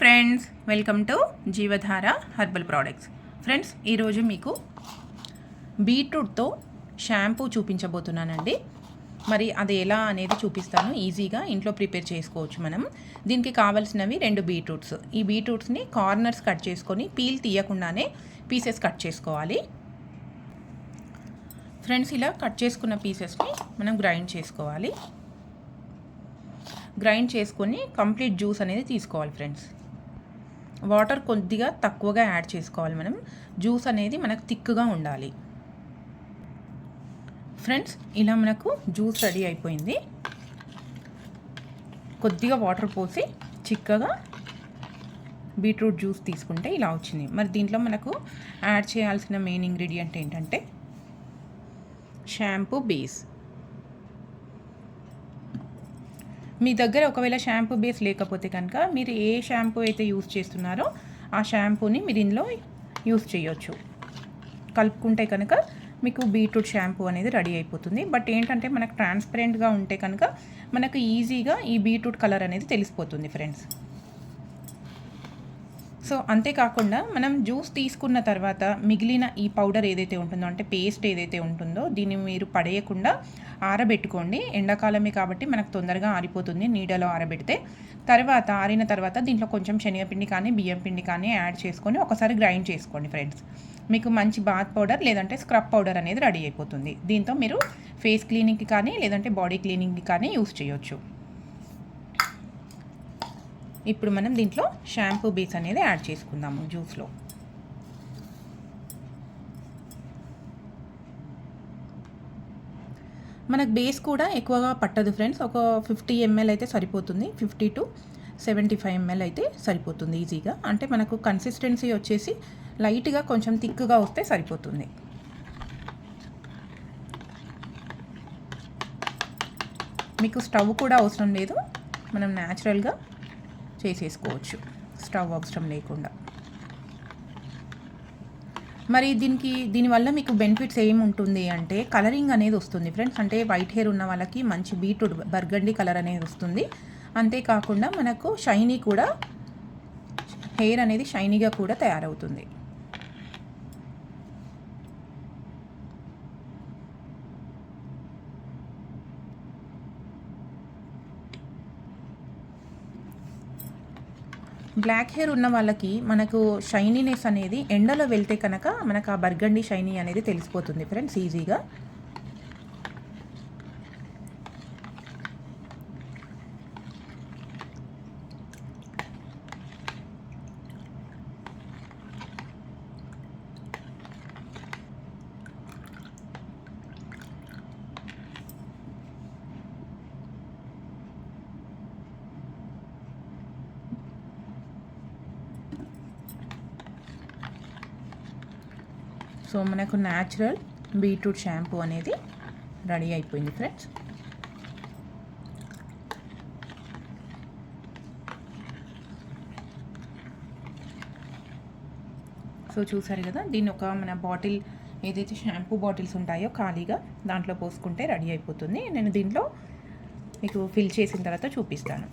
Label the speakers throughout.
Speaker 1: Friends welcome to Jeevadhara herbal products. Friends ఈరోజు మీకు బీట్రూట్తో shampoo చూపించబోతున్నానండి. మరి అది ఎలా అనేది చూపిస్తాను. ఈజీగా ఇంట్లో ప్రిపేర్ చేసుకోవచ్చు మనం. దీనికి కావాల్సినవి రెండు బీట్రూట్స్. ఈ బీట్రూట్స్ని కార్నర్స్ కట్ చేసుకొని పీల్ తీయకుండానే పీసెస్ కట్ చేసుకోవాలి. ఫ్రెండ్స్ ఇలా కట్ చేసుకున్న పీసెస్ని మనం గ్రైండ్ చేసుకోవాలి. గ్రైండ్ చేసుకొని కంప్లీట్ జ్యూస్ అనేది తీసుకోవాలి ఫ్రెండ్స్. వాటర్ కొద్దిగా తక్కువగా యాడ్ చేసుకోవాలి మనం. జ్యూస్ అనేది మనకు థిక్గా ఉండాలి. ఫ్రెండ్స్ ఇలా మనకు జ్యూస్ రెడీ అయిపోయింది. కొద్దిగా వాటర్ పోసి చిక్కగా బీట్రూట్ జ్యూస్ తీసుకుంటే ఇలా వచ్చింది. మరి దీంట్లో మనకు యాడ్ చేయాల్సిన మెయిన్ ఇంగ్రీడియంట్ ఏంటంటే షాంపూ బేస్. మీ దగ్గర ఒకవేళ షాంపూ బేస్ లేకపోతే కనుక మీరు ఏ షాంపూ అయితే యూస్ చేస్తున్నారో ఆ షాంపూని మీరు ఇందులో యూస్ చేయొచ్చు. కలుపుకుంటే కనుక మీకు బీట్రూట్ షాంపూ అనేది రెడీ అయిపోతుంది. బట్ ఏంటంటే మనకు ట్రాన్స్పరెంట్గా ఉంటే కనుక మనకు ఈజీగా ఈ బీట్రూట్ కలర్ అనేది తెలిసిపోతుంది ఫ్రెండ్స్ సో అంతేకాకుండా మనం జ్యూస్ తీసుకున్న తర్వాత మిగిలిన ఈ పౌడర్ ఏదైతే ఉంటుందో అంటే పేస్ట్ ఏదైతే ఉంటుందో దీన్ని మీరు పడేయకుండా ఆరబెట్టుకోండి. ఎండాకాలమే కాబట్టి మనకు తొందరగా ఆరిపోతుంది నీడలో ఆరబెడితే. తర్వాత ఆరిన తర్వాత దీంట్లో కొంచెం శనగపిండి కానీ బియ్యం పిండి కానీ యాడ్ చేసుకొని ఒకసారి గ్రైండ్ చేసుకోండి ఫ్రెండ్స్. మీకు మంచి బాత్ పౌడర్ లేదంటే స్క్రబ్ పౌడర్ అనేది రెడీ అయిపోతుంది. దీంతో మీరు ఫేస్ క్లీనింగ్కి కానీ లేదంటే బాడీ క్లీనింగ్కి కానీ యూస్ చేయొచ్చు. ఇప్పుడు మనం దీంట్లో షాంపూ బేస్ అనేది యాడ్ చేసుకుందాము జ్యూస్లో. మనకు బేస్ కూడా ఎక్కువగా పట్టదు ఫ్రెండ్స్. ఒక ఫిఫ్టీ ఎంఎల్ అయితే సరిపోతుంది. Fifty to seventy five ml అయితే సరిపోతుంది ఈజీగా. అంటే మనకు కన్సిస్టెన్సీ వచ్చేసి లైట్గా కొంచెం థిక్గా వస్తే సరిపోతుంది. మీకు స్టవ్ కూడా అవసరం లేదు. మనం న్యాచురల్గా చేసేసుకోవచ్చు. స్టవ్ అవసరం లేకుండా. మరి దీనికి దీనివల్ల మీకు బెనిఫిట్స్ ఏముంటుంది అంటే కలరింగ్ అనేది వస్తుంది ఫ్రెండ్స్. అంటే వైట్ హెయిర్ ఉన్న వాళ్ళకి మంచి బీట్రూట్ బర్గండి కలర్ అనేది వస్తుంది. అంతేకాకుండా మనకు షైనీ కూడా హెయిర్ అనేది షైనీగా కూడా తయారవుతుంది. బ్లాక్ హెయిర్ ఉన్న వాళ్ళకి మనకు షైనీనెస్ అనేది ఎండలో వెళ్తే కనుక మనకు ఆ బర్గండి షైనీ అనేది తెలిసిపోతుంది ఫ్రెండ్స్ ఈజీగా సో మనకు న్యాచురల్ బీట్రూట్ షాంపూ అనేది రెడీ అయిపోయింది ఫ్రెండ్స్ సో చూసారు కదా దీన్ని ఒక మన బాటిల్ ఏదైతే షాంపూ బాటిల్స్ ఉంటాయో ఖాళీగా దాంట్లో పోసుకుంటే రెడీ అయిపోతుంది. నేను దీంట్లో మీకు ఫిల్ చేసిన తర్వాత చూపిస్తాను.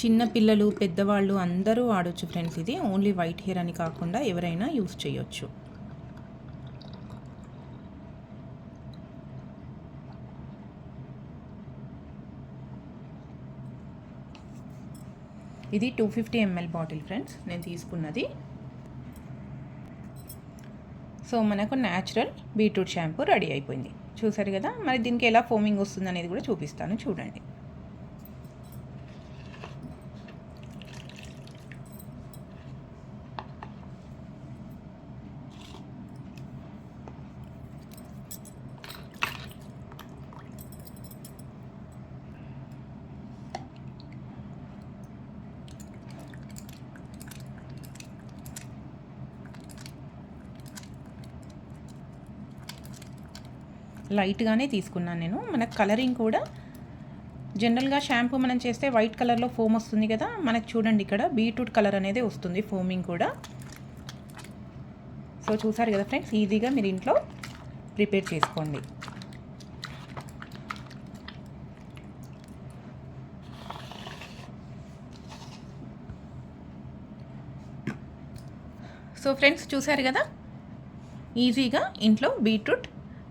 Speaker 1: చిన్న పిల్లలు పెద్దవాళ్ళు అందరూ ఆడొచ్చు ఫ్రెండ్స్ ఇది. ఓన్లీ వైట్ హెయిర్ అని కాకుండా ఎవరైనా యూస్ చేయొచ్చు. ఇది two fifty ml bottle friends నేను తీసుకున్నది. సో మనకు న్యాచురల్ బీట్రూట్ షాంపూ రెడీ అయిపోయింది. చూసారు కదా? మరి దీనికి ఎలా ఫోమింగ్ వస్తుంది అనేది కూడా చూపిస్తాను. చూడండి. లైట్గానే తీసుకున్నాను నేను. మనకు కలరింగ్ కూడా జనరల్గా షాంపూ మనం చేస్తే వైట్ కలర్లో ఫోమ్ వస్తుంది కదా మనకు చూడండి ఇక్కడ బీట్రూట్ కలర్ అనేది వస్తుంది ఫోమింగ్ కూడా. సో చూసారు కదా ఫ్రెండ్స్ ఈజీగా మీరు ఇంట్లో ప్రిపేర్ చేసుకోండి. సో ఫ్రెండ్స్ చూసారు కదా? ఈజీగా ఇంట్లో బీట్రూట్